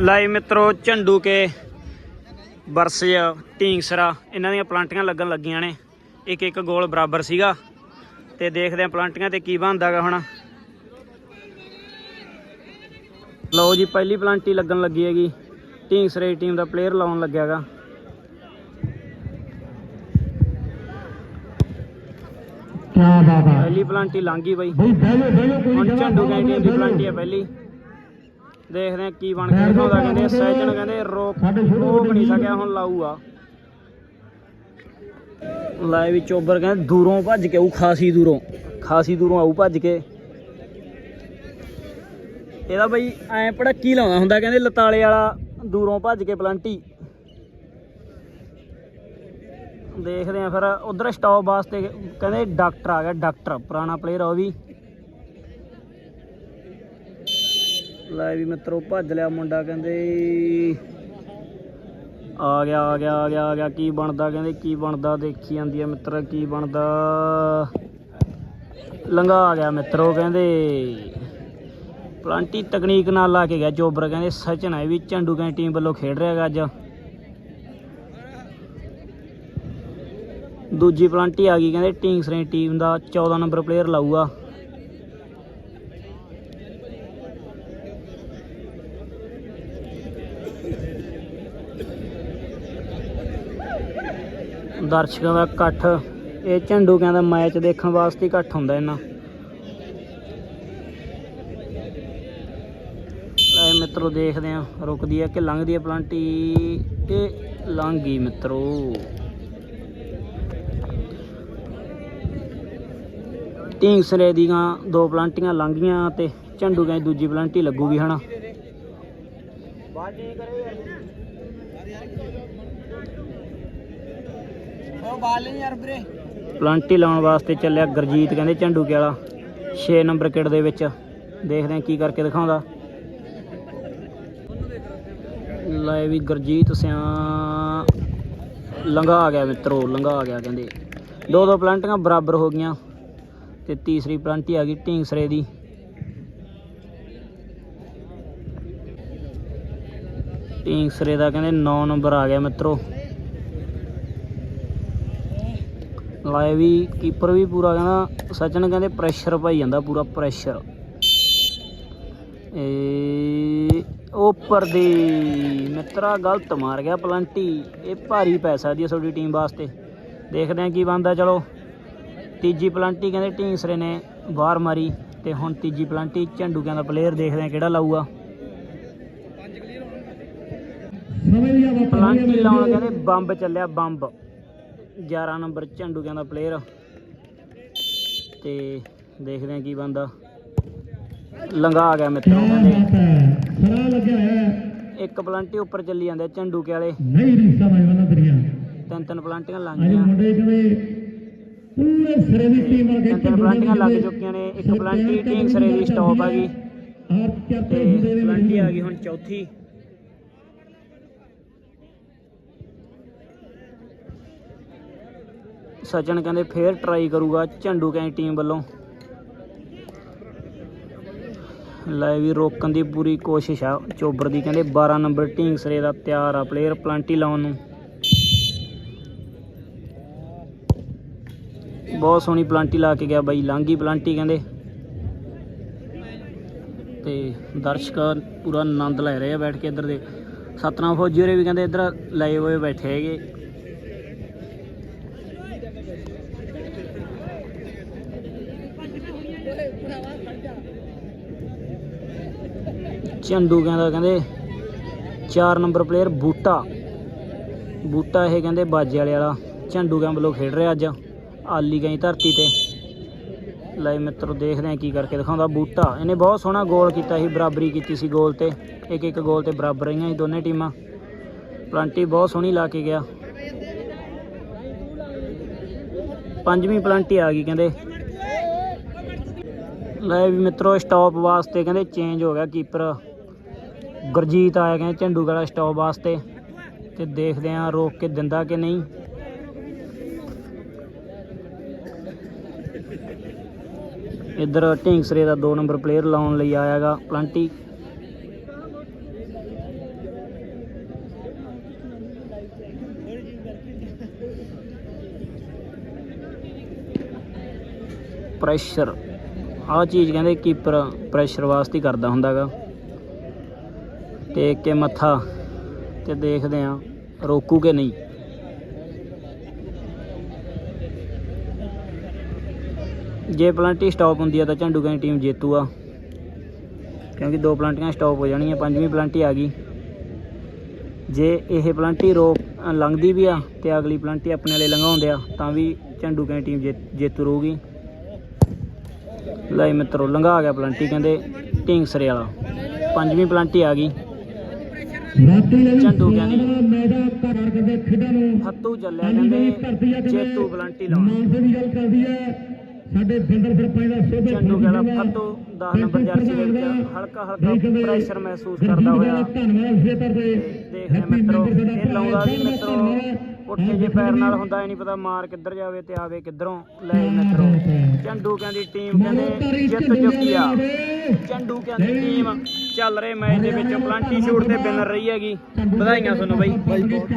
ਲਾਈ ਮਿੱਤਰੋ ਝੰਡੂ ਕੇ ਬਰਸਜ ਢੀਂਗਸਰਾ। ਇਹਨਾਂ ਦੀਆਂ ਪਲਾਂਟੀਆਂ ਲੱਗਣ ਲੱਗੀਆਂ ਨੇ। ਇੱਕ ਇੱਕ ਗੋਲ ਬਰਾਬਰ ਸੀਗਾ। ਤੇ ਦੇਖਦੇ ਆਂ ਪਲਾਂਟੀਆਂ ਤੇ ਕੀ ਬਣਦਾਗਾ ਹੁਣ। ਲਓ ਜੀ ਪਹਿਲੀ ਪਲਾਂਟੀ ਲੱਗਣ ਲੱਗੀ ਹੈਗੀ। ਢੀਂਗਸਰੇ ਟੀਮ ਦਾ ਪਲੇਅਰ ਲਾਉਣ ਲੱਗਿਆਗਾ ਕਿਆ ਬਾਤ ਹੈ। ਪਹਿਲੀ ਪਲਾਂਟੀ ਲੰਘੀ ਬਈ। ਹੁਣ ਝੰਡੂ ਕੈਂਟੀਨ ਦੀ। ਪਲਾਂਟੀ ਆ ਪਹਿਲੀ। ਦੇਖਦੇ ਆ ਕੀ ਬਣ ਕੇ ਦਿਖਾਉਂਦਾ ਕਹਿੰਦੇ ਸੈਜਣ ਕਹਿੰਦੇ ਰੋਕ ਰੋਕ ਨਹੀਂ ਸਕਿਆ ਹੁਣ ਲਾਊਗਾ। ਲਾਏ ਵੀ ਚੋਬਰ ਕਹਿੰਦੇ ਦੂਰੋਂ ਭੱਜ ਕੇ ਆਊ ਖਾਸੀ ਦੂਰੋਂ। ਖਾਸੀ ਦੂਰੋਂ ਆਊ ਭੱਜ ਕੇ। ਇਹਦਾ ਬਈ ਐ ਪੜਕੀ ਲਾਉਂਦਾ ਹੁੰਦਾ ਕਹਿੰਦੇ ਲਤਾਲੇ ਵਾਲਾ ਦੂਰੋਂ ਭੱਜ ਕੇ ਪਲਾਂਟੀ। ਦੇਖਦੇ ਆ ਫਿਰ ਉਧਰ ਸਟਾਪ ਵਾਸਤੇ ਕਹਿੰਦੇ ਡਾਕਟਰ ਆ ਗਿਆ ਡਾਕਟਰ ਪੁਰਾਣਾ ਪਲੇਅਰ ਉਹ ਵੀ। ਲੈ ਵੀ ਮਿੱਤਰੋ ਭੱਜ ਲਿਆ ਮੁੰਡਾ, ਕਹਿੰਦੇ ਆ ਗਿਆ ਆ ਗਿਆ ਆ ਗਿਆ ਆ ਗਿਆ, ਕੀ ਬਣਦਾ? ਕਹਿੰਦੇ ਕੀ ਬਣਦਾ? ਦੇਖੀ ਜਾਂਦੀ ਆ ਮਿੱਤਰ, ਕੀ ਬਣਦਾ? ਲੰਗਾ ਆ ਗਿਆ ਮਿੱਤਰੋ, ਕਹਿੰਦੇ ਪਲਾਂਟੀ ਤਕਨੀਕ ਨਾਲ ਲਾ ਕੇ ਗਿਆ ਚੋਬਰ ਕਹਿੰਦੇ ਸਚਨ ਹੈ ਵੀ ਝੰਡੂ ਕੈਂ ਟੀਮ ਵੱਲੋਂ ਖੇਡ ਰਿਹਾ ਹੈਗਾ ਅੱਜ। ਦੂਜੀ ਪਲਾਂਟੀ ਆ ਗਈ, ਕਹਿੰਦੇ ਟੀਂਗਸਰੇ ਟੀਮ ਦਾ 14 ਨੰਬਰ ਪਲੇਅਰ ਲਾਊਗਾ। ਦਰਸ਼ਕਾਂ ਦਾ ਇਕੱਠ, ਇਹ ਝੰਡੂ ਦਾ ਮੈਚ ਦੇਖਣ ਵਾਸਤੇ ਇਕੱਠ ਹੁੰਦਾ ਇਹਨਾਂ। ਲੈ ਮਿੱਤਰੋ, ਦੇਖਦੇ ਆ ਰੁਕਦੀ ਆ ਕਿ ਲੰਘਦੀ ਆ ਪਲਾਂਟੀ? ਇਹ ਲੰਘ ਗਈ ਮਿੱਤਰੋ ਢੀਂਗਸਰੇ ਦੀਆਂ ਦੋ ਪਲਾਂਟੀਆਂ ਲੰਘੀਆਂ ਤੇ ਝੰਡੂ ਦੀ ਦੂਜੀ ਪਲਾਂਟੀ ਲੱਗੂਗੀ, ਹਨਾ? ਪਲਾਂਟੀ ਲਾਉਣ ਵਾਸਤੇ ਚੱਲਿਆ ਗੁਰਜੀਤ ਕਹਿੰਦੇ ਝੰਡੂ ਕੇ ਵਾਲਾ। 6 ਨੰਬਰ ਕਿਟ ਦੇ ਵਿੱਚ। ਦੇਖਦੇ ਆ ਕੀ ਕਰਕੇ ਦਿਖਾਉਂਦਾ। ਲੈ ਵੀ ਗੁਰਜੀਤ ਸਿਆ ਲੰਘਾ ਆ ਗਿਆ ਮਿੱਤਰੋ, ਲੰਘਾ ਆ ਗਿਆ ਕਹਿੰਦੇ। ਦੋ ਦੋ ਪਲਾਂਟੀਆਂ ਬਰਾਬਰ ਹੋ ਗਈਆਂ। ਤੇ ਤੀਸਰੀ ਪਲਾਂਟੀ ਆ ਗਈ ਢੀਂਗਸਰੇ ਦੀ। ਢੀਂਗਸਰੇ ਦਾ ਕਹਿੰਦੇ 9 ਨੰਬਰ ਆ ਗਿਆ ਮਿੱਤਰੋ। ਲਾਏ ਵੀ ਕੀਪਰ ਵੀ ਪੂਰਾ ਕਹਿੰਦਾ ਸਚਨ ਕਹਿੰਦੇ ਪ੍ਰੈਸ਼ਰ ਪਾਈ ਜਾਂਦਾ ਪੂਰਾ ਪ੍ਰੈਸ਼ਰ ਏ ਉੱਪਰ ਦੀ ਮਿੱਤਰਾ ਗਲਤ ਮਾਰ ਗਿਆ ਪਲੰਟੀ। ਇਹ ਭਾਰੀ ਪੈ ਸਕਦੀ ਹੈ ਤੁਹਾਡੀ ਟੀਮ ਵਾਸਤੇ। ਦੇਖਦੇ ਹਾਂ ਕੀ ਬਣਦਾ ਚਲੋ। ਤੀਜੀ ਪਲੰਟੀ ਕਹਿੰਦੇ ਢੀਂਸਰੇ ਨੇ ਬਾਹਰ ਮਾਰੀ ਤੇ ਹੁਣ ਤੀਜੀ ਪਲੰਟੀ ਝੰਡੂਕਿਆਂ ਦਾ ਪਲੇਅਰ ਦੇਖਦੇ ਹਾਂ ਕਿਹੜਾ ਲਾਊਗਾ। ਪਲਾਂਟੀ ਲਾਉਣ ਕਹਿੰਦੇ ਬੰਬ ਚੱਲਿਆ ਬੰਬ। 11 ਨੰਬਰ ਝੰਡੂਕਿਆਂ ਦਾ ਪਲੇਅਰ ਤੇ ਦੇਖਦੇ ਹਾਂ ਕੀ ਬੰਦਾ ਲੰਗਾ ਆ ਗਿਆ ਮਿੱਤਰੋ ਕਹਿੰਦੇ ਖਰਾ ਲੱਗਿਆ ਹੈ। ਇੱਕ ਪਲਾਂਟੀ ਉੱਪਰ ਚੱਲੀ ਜਾਂਦੇ ਝੰਡੂਕੇ ਵਾਲੇ। ਨਹੀਂ ਰੀਸਾ ਮੈਂ ਉਹਨਾਂ ਤੇਰੀਆਂ ਤਿੰਨ ਤਿੰਨ ਪਲਾਂਟੀਆਂ ਲੰਘ ਗਈਆਂ। ਮੁੰਡੇ ਕਹਿੰਦੇ ਪੂਰੇ ਸਿਰੇ ਦੀ ਟੀਮ ਵਰਗੇ ਤਿੰਨ ਤਿੰਨ ਪਲਾਂਟੀਆਂ ਲੱਗ ਚੁੱਕੀਆਂ ਨੇ। ਇੱਕ ਪਲਾਂਟੀ ਢੀਂਗ ਸਰੇ ਦੀ ਸਟਾਪ ਆ ਗਈ। ਤੇ ਚਰਤੇ ਹੁੰਦੇ ਨੇ ਪਲਾਂਟੀ ਆ ਗਈ ਹੁਣ ਚੌਥੀ। ਸਚਨ ਕਹਿੰਦੇ ਫੇਰ ਟਰਾਈ ਕਰੂਗਾ ਝੰਡੂ ਕੈਂ ਟੀਮ ਵੱਲੋਂ। ਲੈ ਵੀ ਰੋਕਣ ਦੀ ਪੂਰੀ ਕੋਸ਼ਿਸ਼ ਆ, ਚੋਬਰ ਦੀ ਕਹਿੰਦੇ 12 ਨੰਬਰ ਢੀਂਗਸਰੇ ਦਾ ਤਿਆਰ ਆ ਪਲੇਅਰ ਪਲਾਂਟੀ ਲਾਉਣ ਨੂੰ। ਬਹੁਤ ਸੋਹਣੀ ਪਲਾਂਟੀ ਲਾ ਕੇ ਗਿਆ ਬਾਈ ਲਾਂਗੀ ਪਲਾਂਟੀ ਕਹਿੰਦੇ। ਤੇ ਦਰਸ਼ਕ ਪੂਰਾ ਆਨੰਦ ਲੈ ਰਹੇ ਆ ਬੈਠ ਕੇ ਇੱਧਰ ਦੇ। ਸਤਨਾਮ ਫੌਜੀ ਹੋਰੇ ਵੀ ਕਹਿੰਦੇ ਇੱਧਰ ਲਾਏ ਹੋਏ ਬੈਠੇ ਹੈਗੇ। ਝੰਡੂ ਕਹਿੰਦਾ ਕਹਿੰਦੇ 4 ਨੰਬਰ ਪਲੇਅਰ ਬੂਟਾ। ਬੂਟਾ ਇਹ ਕਹਿੰਦੇ ਬਾਜੇ ਵਾਲੇ ਵਾਲਾ ਝੰਡੂ ਕੈਂ ਵੱਲੋਂ ਖੇਡ ਰਿਹਾ ਅੱਜ, ਆਲੀ ਗਈ ਧਰਤੀ ਤੇ। ਲੈ ਮਿੱਤਰੋ, ਦੇਖਦੇ ਆ ਕੀ ਕਰਕੇ ਦਿਖਾਉਂਦਾ ਬੂਟਾ। ਇਹਨੇ ਬਹੁਤ ਸੋਹਣਾ ਗੋਲ ਕੀਤਾ ਸੀ, ਬਰਾਬਰੀ ਕੀਤੀ ਸੀ ਗੋਲ ਤੇ। ਇੱਕ ਇੱਕ ਗੋਲ ਤੇ ਬਰਾਬਰ ਰਹੀਆਂ ਸੀ ਦੋਨੇ ਟੀਮਾਂ। ਪਲੰਟੀ ਬਹੁਤ ਸੋਹਣੀ ਲਾ ਕੇ ਗਿਆ। ਪੰਜਵੀਂ ਪਲੰਟੀ ਆ ਗਈ ਕਹਿੰਦੇ। ਲੈ ਵੀ ਮਿੱਤਰੋ ਸਟਾਪ ਵਾਸਤੇ ਕਹਿੰਦੇ ਚੇਂਜ ਹੋ ਗਿਆ ਕੀਪਰ ਗੁਰਜੀਤ ਆਇਆ ਕਹਿੰਦੇ ਝੰਡੂ ਝੰਡੂਗੜਾ ਸਟਾਪ ਵਾਸਤੇ ਤੇ ਦੇਖਦੇ ਆਂ ਰੋਕ ਕੇ ਦਿੰਦਾ ਕਿ ਨਹੀਂ। ਇੱਧਰ ਢਿੰਗਸਰੇ ਦਾ 2 ਨੰਬਰ ਪਲੇਅਰ ਲਾਉਣ ਲਈ ਆਇਆਗਾ ਪਲੰਟੀ। ਪ੍ਰੈਸ਼ਰ ਆ ਚੀਜ਼ ਕਹਿੰਦੇ ਕੀਪਰ ਪ੍ਰੈਸ਼ਰ ਵਾਸਤੇ ਕਰਦਾ ਹੁੰਦਾਗਾ। ਟੇਕ ਕੇ ਮੱਥਾ ਤੇ ਦੇਖਦੇ ਆ, ਰੋਕੂ ਕਿ ਨਹੀਂ। ਜੇ ਪਲੰਟੀ ਸਟਾਪ ਹੁੰਦੀ ਆ ਤਾਂ ਝੰਡੂ ਦੀ ਟੀਮ ਜੇਤੂ ਆ। ਕਿਉਂਕਿ ਦੋ ਪਲਾਂਟੀਆਂ ਸਟਾਪ ਹੋ ਜਾਣੀਆਂ, ਪੰਜਵੀਂ ਪਲਾਂਟੀ ਆ ਗਈ। ਜੇ ਇਹ ਪਲੰਟੀ ਰੋਕ ਲੰਘਦੀ ਵੀ ਆ ਤੇ ਅਗਲੀ ਪਲੰਟੀ ਆਪਣੇ ਵਾਲੇ ਲੰਘਾਉਂਦੇ ਆ, ਤਾਂ ਵੀ ਝੰਡੂ ਦੀ ਟੀਮ ਜੇ- ਜੇਤੂ ਰਹੂਗੀ ਲੈ ਮਿੱਤਰੋ, ਲੰਘਾ ਗਿਆ ਪਲੰਟੀ, ਕਹਿੰਦੇ ਢੀਂਗਸਰੇ ਵਾਲਾ। ਪੰਜਵੀਂ ਪਲਾਂਟੀ ਆ ਗਈ। ਰਾਤੀ ਲਈ ਝੰਡੂ ਕਹਿੰਦੀ। ਮੈਦਾ ਘਰ ਕਰਦੇ ਖੇਡਾਂ ਨੂੰ ਫੱਤੂ ਚੱਲਿਆ ਕਹਿੰਦੇ ਜੇਤੂ ਪਲੰਟੀ ਲਾਉਣ। ਦੀ ਸਾਡੇ ਬਿੰਦਰ ਸਰਪੰਚ ਦਾ ਸੋਭੇ ਫੱਤੂ 10 ਨੰਬਰ ਜਰਸੀ ਦੇ ਵਿੱਚ ਹਲਕਾ ਹਲਕਾ ਪ੍ਰੈਸ਼ਰ ਮਹਿਸੂਸ ਕਰਦਾ ਹੋਇਆ। ਧੰਨਵਾਦ ਖੇਤਰ ਦੇ ਦੇਖ ਰਿਹਾ ਮਿੱਤਰੋ ਇਹ ਲਾਉਂਦਾ ਵੀ ਮਿੱਤਰੋ। ਪੁੱਠੇ ਜੇ ਪੈਰ ਨਾਲ ਹੁੰਦਾ ਨਹੀਂ ਪਤਾ ਮਾਰ ਕਿੱਧਰ ਜਾਵੇ ਤੇ ਆਵੇ ਕਿੱਧਰੋਂ ਲੈ ਮਿੱਤਰੋ। ਝੰਡੂ ਕਹਿੰਦੀ ਟੀਮ ਕਹਿੰਦੇ ਜਿੱਤ ਚੁੱਕੀ ਆ। ਝੰਡੂ ਕਹਿੰਦੀ ਟੀਮ ਚੱਲ ਰਹੇ ਮੈਚ ਦੇ ਵਿੱਚ, ਪਲਾਂਟੀ ਸ਼ੂਟ ਤੇ ਵਿਨਰ ਰਹੀ ਹੈਗੀ। ਵਧਾਈਆਂ ਤੁਹਾਨੂੰ ਬਾਈ। ਬਾਈ ਬਹੁਤ।